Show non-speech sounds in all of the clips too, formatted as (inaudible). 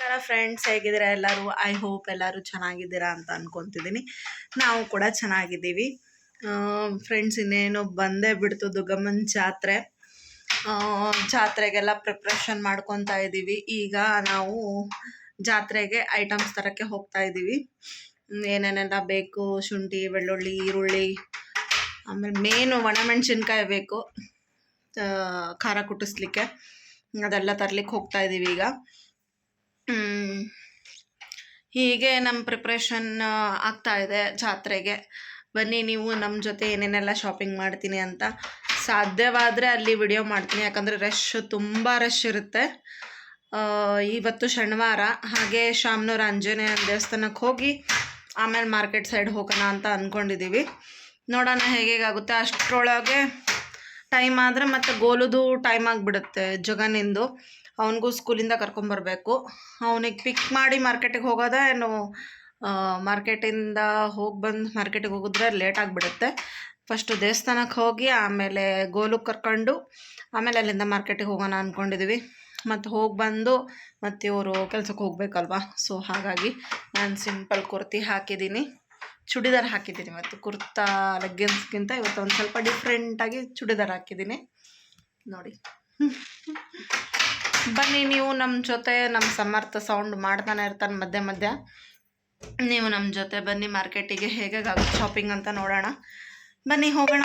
ನಮಸ್ಕಾರ ಫ್ರೆಂಡ್ಸ್ ಹೇಗಿದ್ದೀರಾ ಎಲ್ಲರೂ? ಐ ಹೋಪ್ ಎಲ್ಲರೂ ಚೆನ್ನಾಗಿದ್ದೀರಾ ಅಂತ ಅಂದ್ಕೊತಿದ್ದೀನಿ ನಾವು ಕೂಡ ಚೆನ್ನಾಗಿದ್ದೀವಿ. ಫ್ರೆಂಡ್ಸ್ ಇನ್ನೇನು ಬಂದೇ ಬಿಡ್ತು ದುರ್ಗಮ್ಮನ ಜಾತ್ರೆ. ಜಾತ್ರೆಗೆಲ್ಲ ಪ್ರಿಪ್ರೇಷನ್ ಮಾಡ್ಕೊತಾ ಇದ್ದೀವಿ. ಈಗ ನಾವು ಜಾತ್ರೆಗೆ ಐಟಮ್ಸ್ ತರಕ್ಕೆ ಹೋಗ್ತಾ ಇದ್ದೀವಿ. ಏನೇನೆಲ್ಲ ಬೇಕು? ಶುಂಠಿ, ಬೆಳ್ಳುಳ್ಳಿ, ಈರುಳ್ಳಿ, ಆಮೇಲೆ ಮೇನು ಒಣಮೆಣಸಿನ್ಕಾಯಿ ಬೇಕು. ಖಾರ ಕುಟ್ಟಿಸ್ಲಿಕ್ಕೆ ಅದೆಲ್ಲ ತರ್ಲಿಕ್ಕೆ ಹೋಗ್ತಾ ಇದ್ದೀವಿ ಈಗ. ಹೀಗೆ ನಮ್ಮ ಪ್ರಿಪ್ರೇಷನ್ ಆಗ್ತಾ ಇದೆ ಜಾತ್ರೆಗೆ. ಬನ್ನಿ, ನೀವು ನಮ್ಮ ಜೊತೆ ಏನೇನೆಲ್ಲ ಶಾಪಿಂಗ್ ಮಾಡ್ತೀನಿ ಅಂತ. ಸಾಧ್ಯವಾದರೆ ಅಲ್ಲಿ ವಿಡಿಯೋ ಮಾಡ್ತೀನಿ. ಯಾಕಂದರೆ ರಶ್ ತುಂಬ ರಶ್ ಇರುತ್ತೆ. ಇವತ್ತು ಶನಿವಾರ. ಹಾಗೆ ಶಾಮನೂರು ಆಂಜನೇಯ ದೇವಸ್ಥಾನಕ್ಕೆ ಹೋಗಿ ಆಮೇಲೆ ಮಾರ್ಕೆಟ್ ಸೈಡ್ ಹೋಗೋಣ ಅಂತ ಅಂದ್ಕೊಂಡಿದ್ದೀವಿ ನೋಡೋಣ ಹೇಗೆ ಹೇಗೇಗಾಗುತ್ತೆ. ಅಷ್ಟರೊಳಗೆ ಟೈಮ್ ಆದರೆ ಮತ್ತು ಗೋಲುದು ಟೈಮ್ ಆಗಿಬಿಡುತ್ತೆ ಜಗನಿಂದು ಅವನಿಗೂ ಸ್ಕೂಲಿಂದ ಕರ್ಕೊಂಬರ್ಬೇಕು. ಅವನಿಗೆ ಪಿಕ್ ಮಾಡಿ ಮಾರ್ಕೆಟಿಗೆ ಹೋಗೋದ ಏನು ಮಾರ್ಕೆಟಿಂದ ಹೋಗಿ ಬಂದು ಮಾರ್ಕೆಟಿಗೆ ಹೋಗಿದ್ರೆ ಲೇಟ್ ಆಗಿಬಿಡುತ್ತೆ. ಫಸ್ಟು ದೇವಸ್ಥಾನಕ್ಕೆ ಹೋಗಿ ಆಮೇಲೆ ಗೋಲು ಕರ್ಕೊಂಡು ಆಮೇಲೆ ಅಲ್ಲಿಂದ ಮಾರ್ಕೆಟಿಗೆ ಹೋಗೋಣ ಅಂದ್ಕೊಂಡಿದ್ವಿ ಮತ್ತು ಹೋಗಿ ಬಂದು ಮತ್ತು ಇವರು ಕೆಲಸಕ್ಕೆ ಹೋಗಬೇಕಲ್ವ? ಸೊ ಹಾಗಾಗಿ ನಾನು ಸಿಂಪಲ್ ಕುರ್ತಿ ಹಾಕಿದ್ದೀನಿ ಚೂಡಿದಾರ್ ಹಾಕಿದ್ದೀನಿ ಇವತ್ತು ಕುರ್ತಾ ಲೆಗ್ಗಿನ್ಸ್ಗಿಂತ ಇವತ್ತು ಒಂದು ಸ್ವಲ್ಪ ಡಿಫ್ರೆಂಟಾಗಿ ಚೂಡಿದಾರ್ ಹಾಕಿದ್ದೀನಿ. ನೋಡಿ. ಬನ್ನಿ, ನೀವು ನಮ್ಮ ಜೊತೆ ನಮ್ಮ ಸಮರ್ಥ ಸೌಂಡ್ ಮಾಡ್ತಾನೆ ಇರ್ತಾನೆ ಮಧ್ಯೆ ಮಧ್ಯ. ನೀವು ನಮ್ಮ ಜೊತೆ ಬನ್ನಿ, ಮಾರ್ಕೆಟಿಗೆ ಹೇಗೆ ಶಾಪಿಂಗ್ ಅಂತ ನೋಡೋಣ. ಬನ್ನಿ, ಹೋಗೋಣ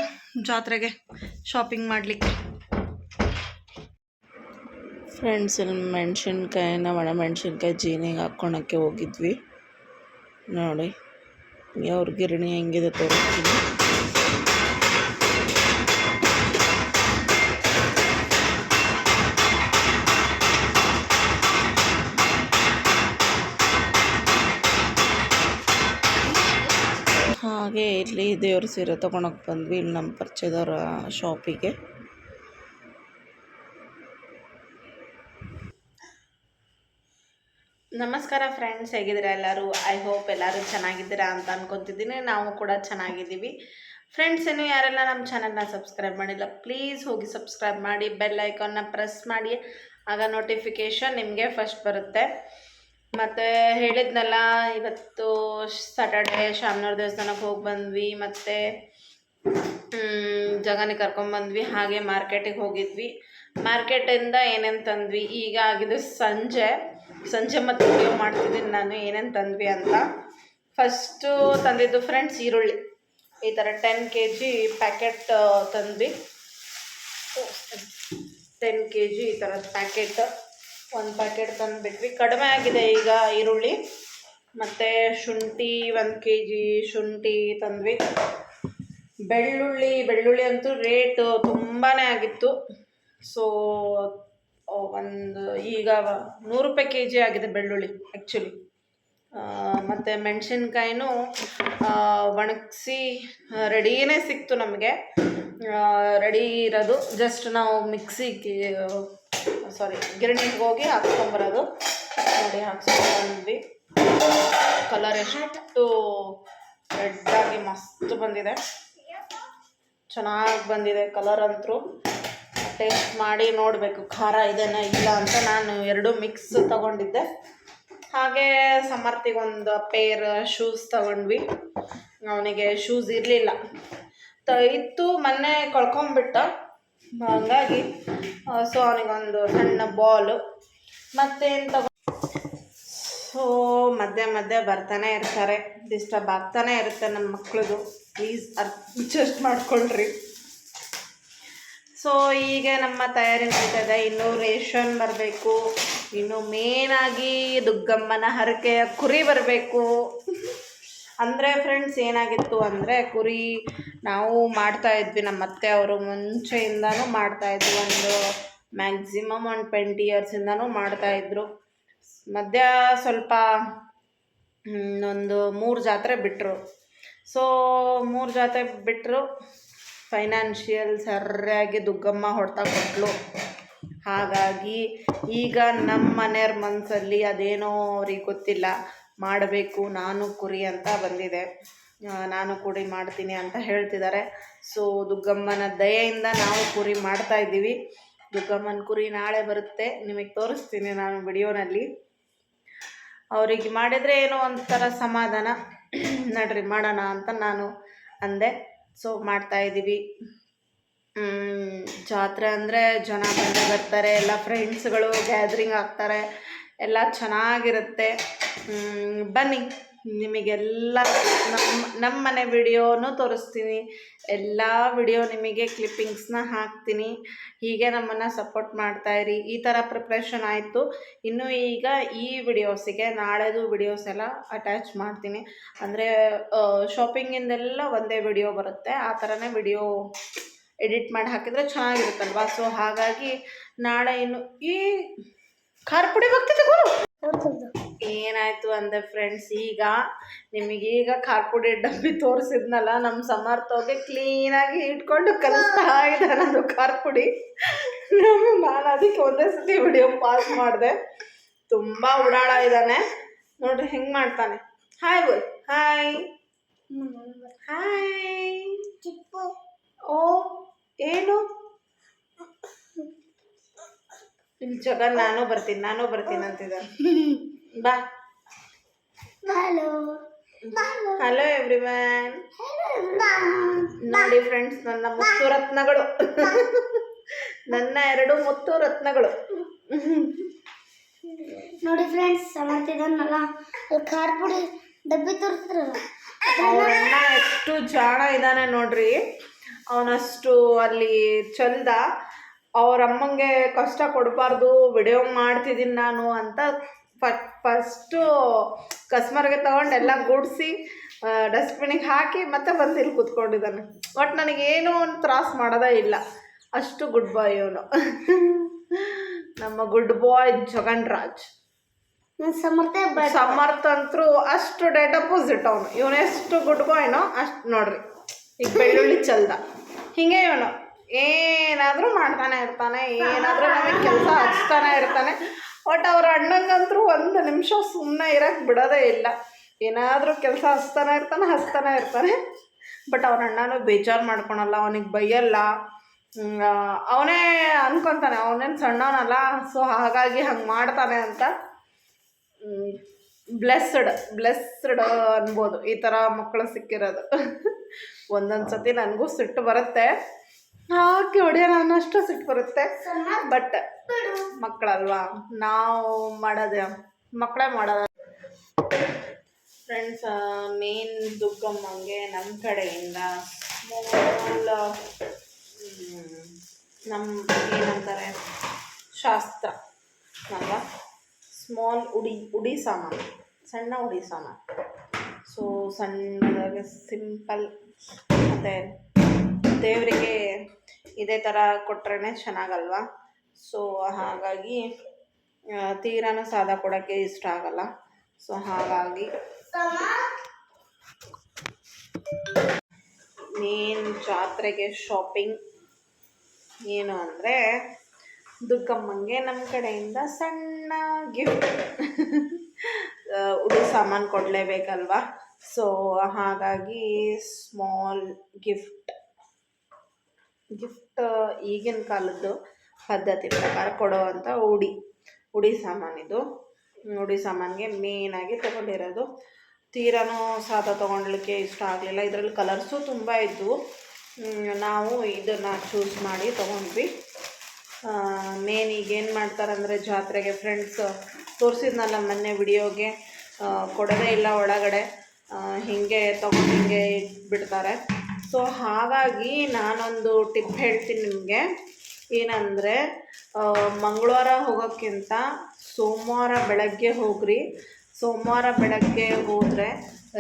ಜಾತ್ರೆಗೆ ಶಾಪಿಂಗ್ ಮಾಡಲಿಕ್ಕೆ. ಫ್ರೆಂಡ್ಸ್ ಇಲ್ಲಿ ಮೆಣಸಿನ್ಕಾಯಿನ, ಒಣ ಮೆಣಸಿನ್ಕಾಯಿ, ಜೀನಿಗೆ ಹಾಕ್ಕೊಳಕ್ಕೆ ಹೋಗಿದ್ವಿ. ನೋಡಿ. ಅವ್ರ ಗಿರಣಿ ಹೆಂಗಿದೆ ತೋರಿಸ್ತೀನಿ. ಹಾಗೆ ಇಲ್ಲಿ ದೇವ್ರ ಸೀರೆ ತೊಗೊಳಕ್ಕೆ ಬಂದ್ವಿ. ಇಲ್ಲಿ ನಮ್ಮ ಪರಿಚಯದವ್ರ ಶಾಪಿಗೆ ನಮಸ್ಕಾರ ಫ್ರೆಂಡ್ಸ್ ಹೇಗಿದ್ದೀರಾ ಎಲ್ಲರೂ? ಐ ಹೋಪ್ ಎಲ್ಲರೂ ಚೆನ್ನಾಗಿದ್ದೀರಾ ಅಂತ ಅನ್ಕೊತಿದ್ದೀನಿ. ನಾವು ಕೂಡ ಚೆನ್ನಾಗಿದ್ದೀವಿ. ಫ್ರೆಂಡ್ಸ್ ಏನು ಯಾರೆಲ್ಲ ನಮ್ಮ ಚಾನಲ್ನ ಸಬ್ಸ್ಕ್ರೈಬ್ ಮಾಡಿಲ್ಲ ಪ್ಲೀಸ್ ಹೋಗಿ ಸಬ್ಸ್ಕ್ರೈಬ್ ಮಾಡಿ ಬೆಲ್ ಐಕಾನ್ನ ಪ್ರೆಸ್ ಮಾಡಿ, ಆಗ ನೋಟಿಫಿಕೇಷನ್ ನಿಮಗೆ ಫಸ್ಟ್ ಬರುತ್ತೆ. ಮತ್ತು ಹೇಳಿದ್ನಲ್ಲ, ಇವತ್ತು ಸಾಟರ್ಡೆ ಶಾಮನೂರು ದೇವಸ್ಥಾನಕ್ಕೆ ಹೋಗಿ ಬಂದ್ವಿ, ಮತ್ತು ಜಗನಿಗೆ ಕರ್ಕೊಂಡ್ಬಂದ್ವಿ ಹಾಗೆ ಮಾರ್ಕೆಟಿಗೆ ಹೋಗಿದ್ವಿ. ಮಾರ್ಕೆಟಿಂದ ಏನೇನು ತಂದ್ವಿ? ಈಗ ಆಗಿದ್ದು ಸಂಜೆ. ಸಂಜೆ ಮತ್ತು ಉಪಯೋಗ ಮಾಡ್ತಿದ್ದೀನಿ ನಾನು, ಏನೇನು ತಂದ್ವಿ ಅಂತ. ಫಸ್ಟು ತಂದಿದ್ದು ಫ್ರೆಂಡ್ಸ್ ಈರುಳ್ಳಿ. ಈ ಥರ ಟೆನ್ ಕೆ ಜಿ ಪ್ಯಾಕೆಟ್ ತಂದ್ವಿ. ಟೆನ್ ಕೆ ಜಿ ಈ ಥರದ ಪ್ಯಾಕೆಟ್ ಒಂದು ಪ್ಯಾಕೆಟ್ ತಂದುಬಿಟ್ವಿ. ಕಡಿಮೆ ಆಗಿದೆ ಈಗ ಈರುಳ್ಳಿ. ಮತ್ತು ಶುಂಠಿ ಒಂದು ಕೆ ಜಿ ಶುಂಠಿ ತಂದ್ವಿ. ಬೆಳ್ಳುಳ್ಳಿ ಬೆಳ್ಳುಳ್ಳಿ ಅಂತೂ ರೇಟು ತುಂಬಾ ಆಗಿತ್ತು. ಸೊ ಒಂದು ಈಗ ನೂರು ರೂಪಾಯಿ ಕೆ ಜಿ ಆಗಿದೆ ಬೆಳ್ಳುಳ್ಳಿ ಆ್ಯಕ್ಚುಲಿ ಮತ್ತು ಮೆಣಸಿನ್ಕಾಯಿನೂ ಒಣಗಿಸಿ ರೆಡಿಯೇ ಸಿಕ್ತು ನಮಗೆ. ರೆಡಿ ಇರೋದು. ಜಸ್ಟ್ ನಾವು ಮಿಕ್ಸಿಗೆ ಸಾರಿ ಗಿರಣಿಗೆ ಹೋಗಿ ಹಾಕ್ಸ್ಕೊಂಬರೋದು. ನೋಡಿ ಹಾಕ್ಸ್ಕೊಂಡ್ಬಂದ್ವಿ ಕಲರ್ ಎಷ್ಟು ರೆಡ್ಡಾಗಿ ಮಸ್ತ್ ಬಂದಿದೆ. ಚೆನ್ನಾಗಿ ಬಂದಿದೆ ಕಲರ್ ಅಂತೂ. ಟೇಸ್ಟ್ ಮಾಡಿ ನೋಡಬೇಕು, ಖಾರ ಇದೇನಾ ಇಲ್ಲ ಅಂತ ನಾನು ಎರಡು ಮಿಕ್ಸ್ ತಗೊಂಡಿದ್ದೆ. ಹಾಗೆ ಸಮರ್ಥಿಗೆ ಒಂದು ಪೇರ್ ಶೂಸ್ ತಗೊಂಡ್ವಿ. ಅವನಿಗೆ ಶೂಸ್ ಇರಲಿಲ್ಲ. ತ, ಇತ್ತು, ಮೊನ್ನೆ ಕಳ್ಕೊಂಬಿಟ್ಟ. ಹಾಗಾಗಿ ಸೊ ಅವನಿಗೊಂದು ಸಣ್ಣ ಬಾಲು ಮತ್ತೇನು ತಗೊ ಸೊ ಮಧ್ಯೆ ಮಧ್ಯೆ ಬರ್ತಾನೆ ಇರ್ತಾರೆ. ಡಿಸ್ಟರ್ಬ್ ಆಗ್ತಾನೆ ಇರುತ್ತೆ ನಮ್ಮ ಮಕ್ಳದು. ಪ್ಲೀಸ್ ಅಡ್ಜಸ್ಟ್ ಮಾಡ್ಕೊಳ್ರಿ. ಸೊ ಈಗ ನಮ್ಮ ತಯಾರಿ ಇದೆ. ಇನ್ನು ರೇಷನ್ ಬರಬೇಕು. ಇನ್ನು ಮೇನಾಗಿ ದುಗ್ಗಮ್ಮನ ಹರಕೆಯ ಕುರಿ ಬರಬೇಕು. ಅಂದರೆ ಫ್ರೆಂಡ್ಸ್ ಏನಾಗಿತ್ತು ಅಂದರೆ ಕುರಿ ನಾವು ಮಾಡ್ತಾ ಇದ್ವಿ. ನಮ್ಮ ಅತ್ತೆ ಅವರು ಮುಂಚೆಯಿಂದನೂ ಮಾಡ್ತಾ ಇದ್ವಿ ಒಂದು ಮ್ಯಾಕ್ಸಿಮಮ್ ಒಂದು ಟ್ವೆಂಟಿ ಇಯರ್ಸಿಂದನೂ ಮಾಡ್ತಾಯಿದ್ರು ಮಧ್ಯ ಸ್ವಲ್ಪ ಒಂದು ಮೂರು ಜಾತ್ರೆ ಬಿಟ್ಟರು ಸೊ ಮೂರು ಜಾತ್ರೆ ಬಿಟ್ಟರು ಫೈನಾನ್ಷಿಯಲ್ ಸರಿಯಾಗಿ ದುಗ್ಗಮ್ಮ ಹೊಡ್ತಾ ಕೊಟ್ಲು. ಹಾಗಾಗಿ ಈಗ ನಮ್ಮ ಮನೆಯವ್ರ ಮನಸ್ಸಲ್ಲಿ ಅದೇನೋ ಅವ್ರಿಗೆ ಗೊತ್ತಿಲ್ಲ. ಮಾಡಬೇಕು, ನಾನು ಕುರಿ ಅಂತ ಬಂದಿದೆ. ನಾನು ಕುರಿ ಮಾಡ್ತೀನಿ ಅಂತ ಹೇಳ್ತಿದ್ದಾರೆ. ಸೊ ದುಗ್ಗಮ್ಮನ ದಯೆಯಿಂದ ನಾವು ಕುರಿ ಮಾಡ್ತಾ ಇದ್ದೀವಿ. ದುಗ್ಗಮ್ಮನ ಕುರಿ ನಾಳೆ ಬರುತ್ತೆ. ನಿಮಗೆ ತೋರಿಸ್ತೀನಿ ನಾನು ವಿಡಿಯೋನಲ್ಲಿ. ಅವರಿಗೆ ಮಾಡಿದರೆ ಏನೋ ಒಂಥರ ಸಮಾಧಾನ. (clears throat) ನಡ್ರಿ, ಮಾಡೋಣ ಅಂತ ನಾನು ಅಂದೆ. ಸೊ ಮಾಡ್ತಾಯಿದ್ದೀವಿ ಜಾತ್ರೆ ಅಂದರೆ ಜನ ಬಂದು ಬರ್ತಾರೆ ಎಲ್ಲ ಫ್ರೆಂಡ್ಸ್ಗಳು ಗ್ಯಾದ್ರಿಂಗ್ ಆಗ್ತಾರೆ ಎಲ್ಲ ಚೆನ್ನಾಗಿರುತ್ತೆ. ಬನ್ನಿ. ನಿಮಗೆಲ್ಲ ನಮ್ಮ ನಮ್ಮ ಮನೆ ವಿಡಿಯೋನೂ ತೋರಿಸ್ತೀನಿ. ಎಲ್ಲ ವಿಡಿಯೋ ನಿಮಗೆ ಕ್ಲಿಪ್ಪಿಂಗ್ಸ್ನ ಹಾಕ್ತೀನಿ. ಹೀಗೆ ನಮ್ಮನ್ನು ಸಪೋರ್ಟ್ ಮಾಡ್ತಾಯಿರಿ ಈ ಥರ ಪ್ರಿಪ್ರೇಷನ್ ಆಯಿತು. ಇನ್ನು ಈಗ ಈ ವಿಡಿಯೋಸಿಗೆ ನಾಳೆದು ವಿಡಿಯೋಸ್ ಎಲ್ಲ ಅಟ್ಯಾಚ್ ಮಾಡ್ತೀನಿ. ಅಂದರೆ ಶಾಪಿಂಗಿಂದೆಲ್ಲ ಒಂದೇ ವಿಡಿಯೋ ಬರುತ್ತೆ. ಆ ಥರನೇ ವಿಡಿಯೋ ಎಡಿಟ್ ಮಾಡಿ ಹಾಕಿದರೆ ಚೆನ್ನಾಗಿರುತ್ತಲ್ವಾ? ಸೊ ಹಾಗಾಗಿ ನಾಳೆ ಇನ್ನು ಈ ಖಾರ ಪುಡಿ ಬರ್ತಿದೆ ಏನಾಯ್ತು ಅಂದೆ ಫ್ರೆಂಡ್ಸ್ ಈಗ ನಿಮಗೀಗ ಖಾರ ಪುಡಿ ಡಬ್ಬಿ ತೋರಿಸಿದ್ನಲ್ಲ ನಮ್ಮ ಸಮರ್ಥೋಗೆ ಕ್ಲೀನಾಗಿ ಇಟ್ಕೊಂಡು ಕಲಿಸ್ತಾ ಇದ್ದಾನೆ ಅದು ಖಾರ ಪುಡಿ ನಾನು ಅದಕ್ಕೆ ಒಂದೇ ಸತಿ ವಿಡಿಯೋ ಪಾಸ್ ಮಾಡಿದೆ. ತುಂಬ ಉಡಾಳ ಇದ್ದಾನೆ. ನೋಡ್ರಿ ಹೆಂಗೆ ಮಾಡ್ತಾನೆ. ಹಾಯ್ ಬೋಯ್ ಹಾಯ್ ಹಾಯ್ ಓ ಏನು? (laughs) ಇಲ್ಲಿ ಜಗನ್ ನಾನು ಬರ್ತೀನಿ ನಾನು ಬರ್ತೀನಿ ಅಂತಿದ್ದಾನೆ. (laughs) ಬಾ. ಹಲೋ ಹಲೋ ಎವ್ರಿವನ್ ನೋಡಿ ಫ್ರೆಂಡ್ಸ್ ನನ್ನ ಮುತ್ತು ರತ್ನಗಳು. ನನ್ನ ಎರಡು ಮುತ್ತು ರತ್ನಗಳು. ನೋಡಿ ಫ್ರೆಂಡ್ಸ್ ಸಮರ್ತಿದನ್ನಲ್ಲ ಅಲ್ಲಿ ಖಾರ ಪುಡಿ ಡಬ್ಬಿ ತೋರಿಸ್ತಾರಲ್ಲ. ಅವನ ಎಷ್ಟು ಜಾಣ ಇದ್ದಾನೆ ನೋಡ್ರಿ. ಅವನಷ್ಟು ಅಲ್ಲಿ ಚಲ್ದ ಅವ್ರ ಅಮ್ಮಂಗೆ ಕಷ್ಟ ಕೊಡಬಾರ್ದು ವಿಡಿಯೋ ಮಾಡ್ತಿದ್ದೀನಿ ನಾನು ಅಂತ ಫಸ್ಟು ಕಸ್ಮರ್ಗೆ ತಗೊಂಡು ಎಲ್ಲ ಗುಡಿಸಿ ಡಸ್ಟ್ಬಿನಿಗೆ ಹಾಕಿ ಮತ್ತೆ ಬಂದು ಇಲ್ಲಿ ಕೂತ್ಕೊಂಡಿದ್ದಾನೆ. ಬಟ್ ನನಗೇನು ಒಂದು ತ್ರಾಸ ಮಾಡೋದೇ ಇಲ್ಲ. ಅಷ್ಟು ಗುಡ್ ಬಾಯ್ ಇವನು. (laughs) ನಮ್ಮ ಗುಡ್ ಬಾಯ್ ಜಗನ್ ರಾಜ್ ಸಮರ್ಥ ಸಮರ್ಥ ಅಂತರೂ ಅಷ್ಟು ಡೇಟ್ ಅಪೋಸಿಟ್ ಅವನು. ಇವನೆಷ್ಟು ಗುಡ್ ಬಾಯ್ನೋ ಅಷ್ಟು ನೋಡ್ರಿ. ಈಗ ಬೆಳ್ಳುಳ್ಳಿ ಚಲ್ದ ಹಿಂಗೆ ಇವನು. ಏನಾದರೂ ಮಾಡ್ತಾನೆ ಇರ್ತಾನೆ ಏನಾದರೂ (laughs) ನಮಗೆ ಕೆಲಸ ಹಚ್ತಾನೆ ಇರ್ತಾನೆ. ಬಟ್ ಅವ್ರ ಅಣ್ಣಂಗಂತರೂ ಒಂದು ನಿಮಿಷ ಸುಮ್ಮನೆ ಇರಕ್ಕೆ ಬಿಡೋದೇ ಇಲ್ಲ. ಏನಾದರೂ ಕೆಲಸ ಹಸ್ತಾನೆ ಇರ್ತಾನೆ ಹಚ್ತಾನೆ ಇರ್ತಾನೆ. ಬಟ್ ಅವ್ರ ಅಣ್ಣನೂ ಬೇಜಾರು ಮಾಡ್ಕೊಳಲ್ಲ ಅವನಿಗೆ ಬೈಯಲ್ಲ. ಅವನೇ ಅನ್ಕೊತಾನೆ ಅವನೇನು ಸಣ್ಣವನಲ್ಲ ಸೊ ಹಾಗಾಗಿ ಹಂಗೆ ಮಾಡ್ತಾನೆ ಅಂತ. ಬ್ಲೆಸ್ಡ್ ಬ್ಲೆಸ್ಡ್ ಅನ್ಬೋದು. ಈ ಥರ ಮಕ್ಕಳು ಸಿಕ್ಕಿರೋದು. ಒಂದೊಂದು ಸತಿ ನನಗೂ ಸಿಟ್ಟು ಬರುತ್ತೆ. ಹಾಕಿ ಹೊಡೆಯೋಣ ಅನ್ನೋಷ್ಟು ಸಿಟ್ಟು ಬರುತ್ತೆ. ಬಟ್ ಮಕ್ಕಳಲ್ವಾ? ನಾವು ಮಾಡೋದು, ಮಕ್ಕಳೇ ಮಾಡೋದು. ಫ್ರೆಂಡ್ಸ್ ಮೇನ್ ದುಗ್ಗಮ್ಮಂಗೆ ನಮ್ಮ ಕಡೆಯಿಂದ. ಮೂಲ ನಮ್ಮ ಏನಂತಾರೆ, ಶಾಸ್ತ್ರ, ಅಲ್ವಾ? ಸ್ಮಾಲ್ ಉಡಿ ಉಡಿ ಸಾಮಾನು, ಸಣ್ಣ ಉಡಿ ಸಾಮಾನು. ಸೊ ಸಣ್ಣದಾಗಿ ಸಿಂಪಲ್ ಮತ್ತು ದೇವರಿಗೆ ಇದೇ ಥರ ಕೊಟ್ರೇ ಚೆನ್ನಾಗಲ್ವಾ? ಸೊ ಹಾಗಾಗಿ ತೀರಾನ ಸಾದ ಕೊಡೋಕ್ಕೆ ಇಷ್ಟ ಆಗಲ್ಲ. ಸೊ ಹಾಗಾಗಿ ಮೇನ್ ಜಾತ್ರೆಗೆ ಶಾಪಿಂಗ್ ಏನು ಅಂದರೆ ದುಕ್ಕಮ್ಮಂಗೆ ನಮ್ಮ ಕಡೆಯಿಂದ ಸಣ್ಣ ಗಿಫ್ಟ್ (laughs) ಉಡು ಸಾಮಾನು ಕೊಡಲೇಬೇಕಲ್ವಾ? ಸೊ ಹಾಗಾಗಿ ಸ್ಮಾಲ್ ಗಿಫ್ಟ್ ಗಿಫ್ಟ್ ಈಗಿನ ಕಾಲದ್ದು. ಪದ್ಧತಿ ಪ್ರಕಾರ ಕೊಡುವಂಥ ಉಡಿ ಉಡಿ ಸಾಮಾನಿದು ಉಡಿ ಸಾಮಾನಿಗೆ ಮೇಯ್ನಾಗಿ ತೊಗೊಂಡಿರೋದು. ತೀರಾನೂ ಸಾದ ತೊಗೊಳ್ಲಿಕ್ಕೆ ಇಷ್ಟ ಆಗಲಿಲ್ಲ. ಇದರಲ್ಲಿ ಕಲರ್ಸು ತುಂಬ ಇದ್ದವು ನಾವು ಇದನ್ನು ಚೂಸ್ ಮಾಡಿ ತೊಗೊಂಡ್ವಿ. ಮೇನ್ ಈಗ ಏನು ಮಾಡ್ತಾರಂದರೆ ಜಾತ್ರೆಗೆ ಫ್ರೆಂಡ್ಸ್ ತೋರಿಸಿದ್ನಲ್ಲ ಮೊನ್ನೆ ವಿಡಿಯೋಗೆ. ಕೊಡೋದೇ ಇಲ್ಲ ಒಳಗಡೆ. ಹೀಗೆ ತೊಗೊಂಡು ಹಿಂಗೆ ಇಟ್ಬಿಡ್ತಾರೆ. ಸೊ ಹಾಗಾಗಿ ನಾನೊಂದು ಟಿಪ್ ಹೇಳ್ತೀನಿ ನಿಮಗೆ. ಏನಂದರೆ ಮಂಗಳವಾರ ಹೋಗೋಕ್ಕಿಂತ ಸೋಮವಾರ ಬೆಳಗ್ಗೆ ಹೋಗ್ರಿ. ಸೋಮವಾರ ಬೆಳಗ್ಗೆ ಹೋದರೆ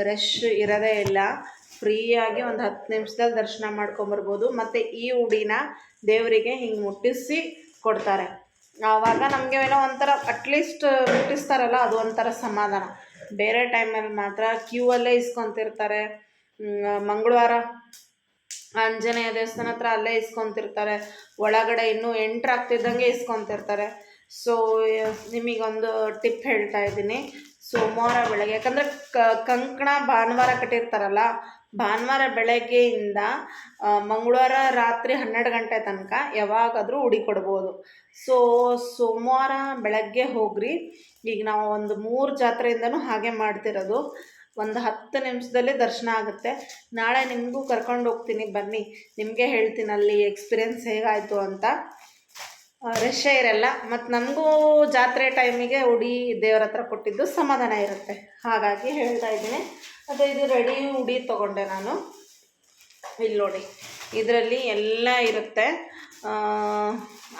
ರಶ್ ಇರೋದೇ ಇಲ್ಲ. ಫ್ರೀಯಾಗಿ ಒಂದು ಹತ್ತು ನಿಮಿಷದಲ್ಲಿ ದರ್ಶನ ಮಾಡ್ಕೊಂಬರ್ಬೋದು. ಮತ್ತು ಈ ಉಡಿನ ದೇವರಿಗೆ ಹಿಂಗೆ ಮುಟ್ಟಿಸಿ ಕೊಡ್ತಾರೆ. ಆವಾಗ ನಮಗೆ ಏನೋ ಒಂಥರ ಅಟ್ಲೀಸ್ಟ್ ಮುಟ್ಟಿಸ್ತಾರಲ್ಲ, ಅದು ಒಂಥರ ಸಮಾಧಾನ. ಬೇರೆ ಟೈಮಲ್ಲಿ ಮಾತ್ರ ಕ್ಯೂ ಅಲ್ಲೇ ಇಸ್ಕೊತಿರ್ತಾರೆ. ಮಂಗಳವಾರ ಆಂಜನೇಯ ದೇವಸ್ಥಾನ ಹತ್ರ ಅಲ್ಲೇ ಇಸ್ಕೊತಿರ್ತಾರೆ. ಒಳಗಡೆ ಇನ್ನೂ ಎಂಟ್ರ್ ಆಗ್ತಿದ್ದಂಗೆ ಇಸ್ಕೊತಿರ್ತಾರೆ. ಸೊ ನಿಮಗೊಂದು ಟಿಪ್ ಹೇಳ್ತಾ ಇದ್ದೀನಿ. ಸೋಮವಾರ ಬೆಳಗ್ಗೆ, ಯಾಕಂದರೆ ಕಂಕಣ ಭಾನುವಾರ ಕಟ್ಟಿರ್ತಾರಲ್ಲ, ಭಾನುವಾರ ಬೆಳಗ್ಗೆಯಿಂದ ಮಂಗಳವಾರ ರಾತ್ರಿ ಹನ್ನೆರಡು ಗಂಟೆ ತನಕ ಯಾವಾಗಾದರೂ ಉಡಿ ಕೊಡ್ಬೋದು. ಸೊ ಸೋಮವಾರ ಬೆಳಗ್ಗೆ ಹೋಗ್ರಿ. ಈಗ ನಾವು ಒಂದು ಮೂರು ಜಾತ್ರೆಯಿಂದನೂ ಹಾಗೆ ಮಾಡ್ತಿರೋದು. ಒಂದು ಹತ್ತು ನಿಮಿಷದಲ್ಲಿ ದರ್ಶನ ಆಗುತ್ತೆ. ನಾಳೆ ನಿಮಗೂ ಕರ್ಕೊಂಡು ಹೋಗ್ತೀನಿ. ಬನ್ನಿ. ನಿಮಗೆ ಹೇಳ್ತೀನಿ ಅಲ್ಲಿ ಎಕ್ಸ್ಪೀರಿಯೆನ್ಸ್ ಹೇಗಾಯಿತು ಅಂತ. ರಶ್ಶೇ ಇರಲ್ಲ. ಮತ್ತು ನನಗೂ ಜಾತ್ರೆ ಟೈಮಿಗೆ ಉಡಿ ದೇವ್ರ ಹತ್ರ ಕೊಟ್ಟಿದ್ದು ಸಮಾಧಾನ ಇರುತ್ತೆ. ಹಾಗಾಗಿ ಹೇಳ್ತಾ ಇದ್ದೀನಿ. ಅದು ಇದು ರೆಡಿ ಉಡಿ ತೊಗೊಂಡೆ ನಾನು. ಇಲ್ಲಿ ನೋಡಿ. ಇದರಲ್ಲಿ ಎಲ್ಲ ಇರುತ್ತೆ.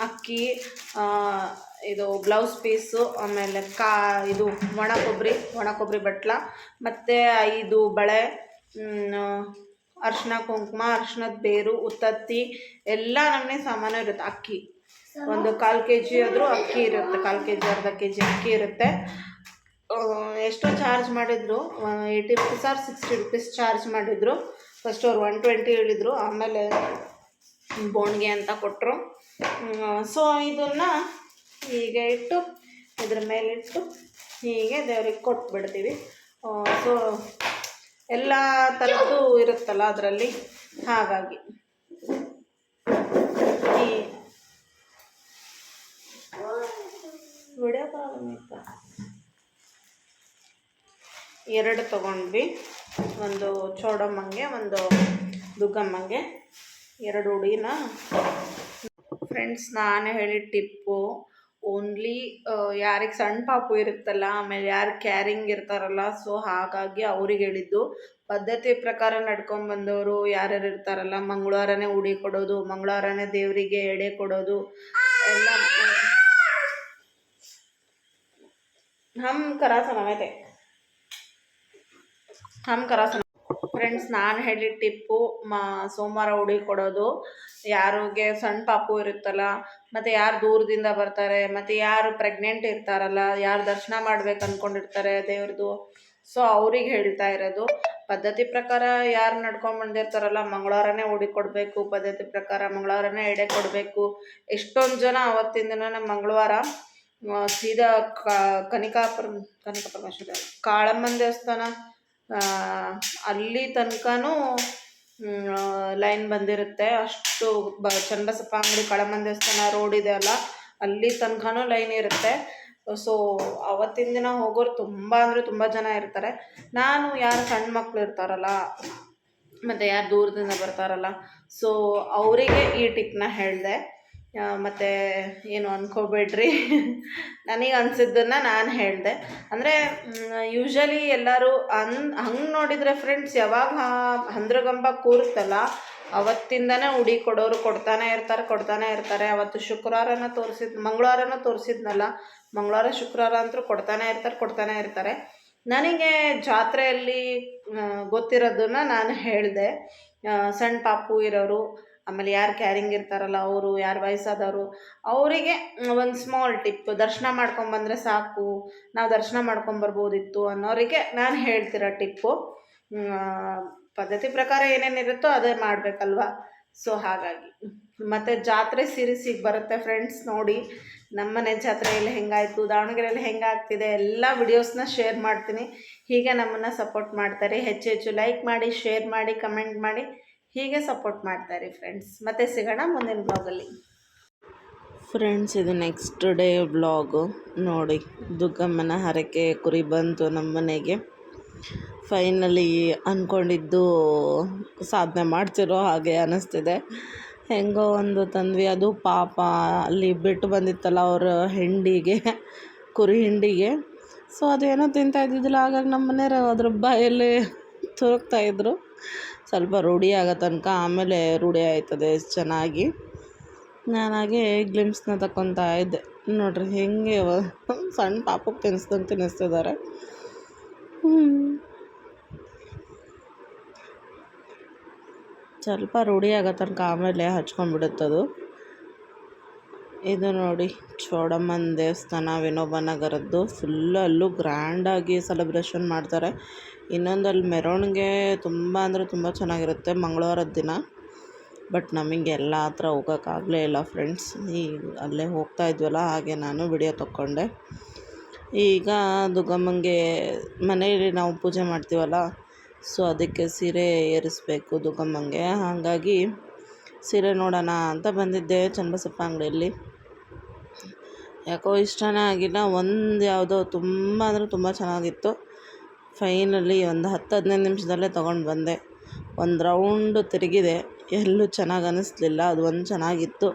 ಅಕ್ಕಿ ಇದು ಬ್ಲೌಸ್ ಪೀಸು ಆಮೇಲೆ ಕಾ, ಇದು ಒಣ ಕೊಬ್ಬರಿ ಒಣ ಕೊಬ್ಬರಿ ಬಟ್ಲ, ಮತ್ತು ಐದು ಬಳೆ ಅರ್ಶಿನ ಕುಂಕುಮ ಅರ್ಶಿನದ ಬೇರು, ಉತ್ತತ್ತಿ, ಎಲ್ಲ ನಮ್ಮನೆ ಸಾಮಾನು ಇರುತ್ತೆ, ಅಕ್ಕಿ. ಒಂದು ಕಾಲು ಕೆ ಜಿ ಆದರೂ ಅಕ್ಕಿ ಇರುತ್ತೆ, ಕಾಲು ಕೆ ಜಿ ಅರ್ಧ ಕೆ ಜಿ ಅಕ್ಕಿ ಇರುತ್ತೆ. ಎಷ್ಟೋ ಚಾರ್ಜ್ ಮಾಡಿದ್ರು eighty rupees or sixty rupees charge ಮಾಡಿದ್ರು. ಫಸ್ಟ್ ಅವ್ರು ಒನ್ ಟ್ವೆಂಟಿ ಹೇಳಿದರು, ಆಮೇಲೆ ಬೋಣಿಗೆ ಅಂತ ಕೊಟ್ಟರು ಸೊ ಇದನ್ನು ಹೀಗೆ ಇಟ್ಟು, ಇದ್ರ ಮೇಲಿಟ್ಟು ಹೀಗೆ ದೇವ್ರಿಗೆ ಕೊಟ್ಬಿಡ್ತೀವಿ. ಸೊ ಎಲ್ಲ ಥರದ್ದು ಇರುತ್ತಲ್ಲ ಅದರಲ್ಲಿ? ಹಾಗಾಗಿ. ಈ ಎರಡು ತೊಗೊಂಡ್ವಿ. ಒಂದು ಚೋಡಮ್ಮಂಗೆ, ಒಂದು ದುಗ್ಗಮ್ಮಂಗೆ. ಎರಡು ಉಡಿನ ಫ್ರೆಂಡ್ಸ್ ನಾನು ಹೇಳಿ ಟಿಪ್ಪು. ಓನ್ಲಿ ಯಾರಿಗೆ ಸಣ್ಣ ಪಾಪು ಇರುತ್ತಲ್ಲ, ಆಮೇಲೆ ಯಾರು ಕ್ಯಾರಿಂಗ್ ಇರ್ತಾರಲ್ಲ ಸೊ ಹಾಗಾಗಿ ಅವ್ರಿಗೆ ಹೇಳಿದ್ದು. ಪದ್ಧತಿ ಪ್ರಕಾರ ನಡ್ಕೊಂಡು ಬಂದವರು ಯಾರ್ಯಾರು ಇರ್ತಾರಲ್ಲ, ಮಂಗಳವಾರನೇ ಉಡಿ ಕೊಡೋದು, ಮಂಗಳವಾರನೇ ದೇವರಿಗೆ ಎಡೆ ಕೊಡೋದು, ಎಲ್ಲ ಹಮ್ ಕರಾಸನ ಮತ್ತೆ ಹಮ್ ಕರಾ ಸನ ಫ್ರೆಂಡ್ಸ್ ನಾನು ಹೇಳಿದ ಟಿಪ್ಪು, ಮಾ, ಸೋಮವಾರ ಉಡಿ ಕೊಡೋದು. ಯಾರಿಗೆ ಸಣ್ಣ ಪಾಪು ಇರುತ್ತಲ್ಲ, ಮತ್ತು ಯಾರು ದೂರದಿಂದ ಬರ್ತಾರೆ, ಮತ್ತು ಯಾರು ಪ್ರೆಗ್ನೆಂಟ್ ಇರ್ತಾರಲ್ಲ, ಯಾರು ದರ್ಶನ ಮಾಡ್ಬೇಕು ಅಂದ್ಕೊಂಡಿರ್ತಾರೆ ದೇವ್ರದ್ದು ಸೊ ಅವ್ರಿಗೆ ಹೇಳ್ತಾ ಇರೋದು, ಪದ್ಧತಿ ಪ್ರಕಾರ ಯಾರು ನಡ್ಕೊಂಡು ಬಂದಿರ್ತಾರಲ್ಲ, ಮಂಗಳವಾರನೇ ಉಡಿ ಕೊಡಬೇಕು, ಪದ್ಧತಿ ಪ್ರಕಾರ ಮಂಗಳವಾರನೇ ಎಡೆ ಕೊಡಬೇಕು. ಎಷ್ಟೊಂದು ಜನ ಅವತ್ತಿನ ದಿನ ಮಂಗಳವಾರ ಸೀದಾ ಕನಿಕಾಪುರ ಕನಿಕಾ ಪರಮೇಶ್ವರ ಕಾಳಮ್ಮನ ದೇವಸ್ಥಾನ ಅಲ್ಲಿ ತನಕನೂ ಲೈನ್ ಬಂದಿರುತ್ತೆ. ಅಷ್ಟು ಬ ಚನ್ನಬಸಪ್ಪ ಅಂಗಡಿ ಕಳಮನ್ ದೇವಸ್ಥಾನ ರೋಡ್ ಇದೆ ಅಲ್ಲ, ಅಲ್ಲಿ ತನಕನೂ ಲೈನ್ ಇರುತ್ತೆ. ಸೊ, ಅವತ್ತಿನ ದಿನ ಹೋಗೋರು ತುಂಬ ಅಂದರೆ ತುಂಬ ಜನ ಇರ್ತಾರೆ. ನಾನು ಯಾರು ಸಣ್ಣ ಮಕ್ಕಳು ಇರ್ತಾರಲ್ಲ, ಮತ್ತು ಯಾರು ದೂರದಿಂದ ಬರ್ತಾರಲ್ಲ, ಸೊ, ಅವರಿಗೆ ಈ ಟಿಪ್ನ ಹೇಳಿದೆ. ಮತ್ತು ಏನು ಅಂದ್ಕೋಬೇಡ್ರಿ ನನಗೆ ಅನಿಸಿದ್ದನ್ನು ನಾನು ಹೇಳಿದೆ. ಅಂದರೆ ಯೂಶ್ವಲಿ ಎಲ್ಲರೂ ಅನ್, ಹಂಗೆ ನೋಡಿದರೆ ಫ್ರೆಂಡ್ಸ್ ಯಾವಾಗ ಹಂದ್ರಗಂಬ ಕೂರುತ್ತಲ್ಲ ಅವತ್ತಿಂದನೇ ಉಡಿ ಕೊಡೋರು ಕೊಡ್ತಾನೆ ಇರ್ತಾರೆ ಕೊಡ್ತಾನೆ ಇರ್ತಾರೆ. ಅವತ್ತು ಶುಕ್ರವಾರನ ತೋರಿಸಿದ್, ಮಂಗಳವಾರನ ತೋರಿಸಿದ್ನಲ್ಲ, ಮಂಗಳವಾರ, ಶುಕ್ರವಾರ ಅಂತೂ ಕೊಡ್ತಾನೆ ಇರ್ತಾರೆ ಕೊಡ್ತಾನೆ ಇರ್ತಾರೆ. ನನಗೆ ಜಾತ್ರೆಯಲ್ಲಿ ಗೊತ್ತಿರೋದನ್ನು ಗೊತ್ತಿರೋದನ್ನ ನಾನು ಹೇಳಿದೆ. ಸಣ್ಣ ಪಾಪು ಇರೋರು ಆಮೇಲೆ ಯಾರು ಕ್ಯಾರಿಂಗ್ ಇರ್ತಾರಲ್ಲ, ಅವರು ಯಾರು ವಯಸ್ಸಾದವರು, ಅವರಿಗೆ ಒಂದು ಸ್ಮಾಲ್ ಟಿಪ್ ದರ್ಶನ ಮಾಡ್ಕೊಂಬಂದರೆ ಸಾಕು, ನಾವು ದರ್ಶನ ಮಾಡ್ಕೊಂಬರ್ಬೋದಿತ್ತು ಅನ್ನೋರಿಗೆ ನಾನು ಹೇಳ್ತಿರೋ ಟಿಪ್ಪು ಪದ್ಧತಿ ಪ್ರಕಾರ ಏನೇನಿರುತ್ತೋ ಅದೇ ಮಾಡಬೇಕಲ್ವಾ? ಸೊ ಹಾಗಾಗಿ. ಮತ್ತು ಜಾತ್ರೆ ಸಿರಿಸಿಗೆ ಬರುತ್ತೆ ಫ್ರೆಂಡ್ಸ್ ನೋಡಿ. ನಮ್ಮನೆ ಜಾತ್ರೆಯಲ್ಲಿ ಹೆಂಗಾಯಿತು, ದಾವಣಗೆರೆಯಲ್ಲಿ ಹೆಂಗಾಗ್ತಿದೆ, ಎಲ್ಲ ವಿಡಿಯೋಸ್ನ ಶೇರ್ ಮಾಡ್ತೀನಿ. ಹೀಗೆ ನಮ್ಮನ್ನು ಸಪೋರ್ಟ್ ಮಾಡ್ತಾರೆ. ಹೆಚ್ಚು ಹೆಚ್ಚು ಲೈಕ್ ಮಾಡಿ ಶೇರ್ ಮಾಡಿ ಕಮೆಂಟ್ ಮಾಡಿ. ಹೀಗೆ ಸಪೋರ್ಟ್ ಮಾಡ್ತಾರೆ ಫ್ರೆಂಡ್ಸ್ ಮತ್ತೆ ಸಿಗೋಣ ಮುಂದಿನ ಬ್ಲಾಗಲ್ಲಿ ಫ್ರೆಂಡ್ಸ್ ಇದು ನೆಕ್ಸ್ಟ್ ಡೇ ಬ್ಲಾಗು ನೋಡಿ ದುಗ್ಗಮ್ಮನ ಹರಕೆ ಕುರಿ ಬಂತು ನಮ್ಮ ಮನೆಗೆ. ಫೈನಲಿ ಅಂದ್ಕೊಂಡಿದ್ದು ಸಾಧನೆ ಮಾಡ್ತಿರೋ ಹಾಗೆ ಅನ್ನಿಸ್ತಿದೆ ಹೆಂಗೋ ಒಂದು ತಂದ್ವಿ, ಅದು ಪಾಪ ಅಲ್ಲಿ ಬಿಟ್ಟು ಬಂದಿತ್ತಲ್ಲ ಅವ್ರ ಹಿಂಡಿಗೆ, ಕುರಿ ಹಿಂಡಿಗೆ. ಸೊ ಅದೇನೋ ತಿಂತಾ ಇದ್ದಿದ್ದಿಲ್ಲ, ಹಾಗಾಗಿ ನಮ್ಮ ಮನೆಯವ್ರು ಅದ್ರ ಬಾಯಲ್ಲಿ (laughs) ತುರುಕ್ತಾಯಿದ್ರು ಸ್ವಲ್ಪ ರೂಢಿ ಆಗೋ ತನಕ ಆಮೇಲೆ ರೂಢಿ ಆಯ್ತದೆ ಚೆನ್ನಾಗಿ. ನಾನಾಗೆ ಗ್ಲಿಮ್ಸ್ನ ತಗೊತಾ ಇದ್ದೆ. ನೋಡಿರಿ ಹೆಂಗೆ ಸಣ್ಣ ಪಾಪಕ್ಕೆ ತಿನ್ನಿಸ್ದಂಗೆ ತಿನ್ನಿಸ್ತಿದ್ದಾರೆ ಸ್ವಲ್ಪ ರೂಢಿ ಆಗೋ ತನಕ ಆಮೇಲೆ ಹಚ್ಕೊಂಡ್ಬಿಡುತ್ತದು. ಇದು ನೋಡಿ ಚೋಡಮ್ಮನ ದೇವಸ್ಥಾನ ವಿನೋಬ ನಗರದ್ದು ಫುಲ್ಲು ಅಲ್ಲೂ ಗ್ರ್ಯಾಂಡಾಗಿ ಸೆಲೆಬ್ರೇಷನ್ ಮಾಡ್ತಾರೆ. ಇನ್ನೊಂದು ಅಲ್ಲಿ ಮೆರವಣಿಗೆ ತುಂಬ ಅಂದರೆ ತುಂಬ ಚೆನ್ನಾಗಿರುತ್ತೆ ಮಂಗಳವಾರದ ದಿನ. ಬಟ್ ನಮಗೆ ಎಲ್ಲ ಹತ್ರ ಹೋಗೋಕ್ಕಾಗಲೇ ಇಲ್ಲ ಫ್ರೆಂಡ್ಸ್. ಈ ಅಲ್ಲೇ ಹೋಗ್ತಾ ಇದ್ವಲ್ಲ, ಹಾಗೆ ನಾನು ವಿಡಿಯೋ ತಕ್ಕೊಂಡೆ. ಈಗ ದುಗ್ಗಮ್ಮನಿಗೆ ಮನೆಯಲ್ಲಿ ನಾವು ಪೂಜೆ ಮಾಡ್ತೀವಲ್ಲ, ಸೊ ಅದಕ್ಕೆ ಸೀರೆ ಏರಿಸ್ಬೇಕು ದುರ್ಗಮ್ಮಂಗೆ. ಹಾಗಾಗಿ ಸೀರೆ ನೋಡೋಣ ಅಂತ ಬಂದಿದ್ದೆ ಚನ್ನಬಸಪ್ಪ ಅಂಗಡಿಯಲ್ಲಿ. ಯಾಕೋ ಇಷ್ಟನೇ ಆಗಿಲ್ಲ, ಒಂದು ಯಾವುದೋ ತುಂಬ ಅಂದರೆ ತುಂಬ ಚೆನ್ನಾಗಿತ್ತು. ಫೈನಲಿ ಒಂದು ಹತ್ತು ಹದಿನೈದು ನಿಮಿಷದಲ್ಲೇ ತಗೊಂಡು ಬಂದೆ. ಒಂದು ರೌಂಡು ತಿರುಗಿದೆ. ಎಲ್ಲೂ ಚೆನ್ನಾಗಿ ಅನ್ನಿಸ್ಲಿಲ್ಲ ಅದು ಒಂದು ಚೆನ್ನಾಗಿತ್ತು.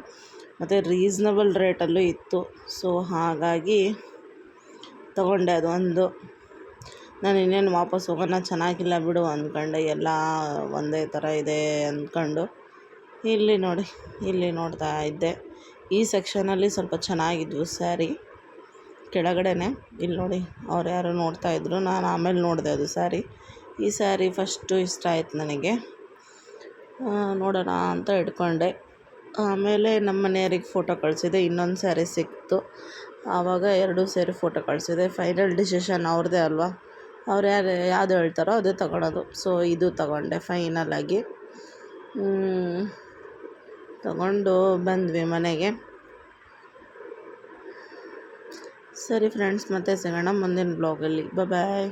ಮತ್ತು ರೀಸ್ನಬಲ್ ರೇಟಲ್ಲೂ ಇತ್ತು. ಸೊ, ಹಾಗಾಗಿ ತಗೊಂಡೆ ಅದು ಒಂದು ನಾನು ಇನ್ನೇನು ವಾಪಸ್ ಹೋಗೋಣ, ಚೆನ್ನಾಗಿಲ್ಲ ಬಿಡು ಅಂದ್ಕೊಂಡೆ. ಎಲ್ಲ ಒಂದೇ ಥರ ಇದೆ ಅಂದ್ಕೊಂಡು. ಇಲ್ಲಿ ನೋಡಿ, ಇಲ್ಲಿ ನೋಡ್ತಾ ಇದ್ದೆ. ಈ ಸೆಕ್ಷನಲ್ಲಿ ಸ್ವಲ್ಪ ಚೆನ್ನಾಗಿದ್ವು ಸ್ಯಾರಿ. ಕೆಳಗಡೆನೆ. ಇಲ್ಲಿ ನೋಡಿ ಅವ್ರು ಯಾರೋ ನೋಡ್ತಾ ಇದ್ರು. ನಾನು ಆಮೇಲೆ ನೋಡಿದೆ ಅದು ಸ್ಯಾರಿ ಈ ಸ್ಯಾರಿ ಫಸ್ಟು ಇಷ್ಟ ಆಯ್ತು ನನಗೆ. ನೋಡೋಣ ಅಂತ ಇಟ್ಕೊಂಡೆ ಆಮೇಲೆ ನಮ್ಮ ಮನೆಯವ್ರಿಗೆ ಫೋಟೋ ಕಳಿಸಿದೆ. ಇನ್ನೊಂದು ಸ್ಯಾರಿ ಸಿಕ್ತು. ಆವಾಗ ಎರಡು ಸೇರಿ ಫೋಟೋ ಕಳಿಸಿದೆ. ಫೈನಲ್ ಡಿಸಿಷನ್ ಅವ್ರದ್ದೇ ಅಲ್ವಾ? ಅವ್ರು ಯಾರು, ಯಾವ್ದು ಹೇಳ್ತಾರೋ ಅದೇ ತಗೊಳೋದು. ಸೊ ಇದು ತಗೊಂಡೆ ಫೈನಲಾಗಿ ತಗೊಂಡು ಬಂದ್ವಿ ಮನೆಗೆ. ಸರಿ ಫ್ರೆಂಡ್ಸ್ ಮತ್ತೆ ಸಿಗೋಣ ಮುಂದಿನ ಬ್ಲಾಗಲ್ಲಿ ಬಾಯ್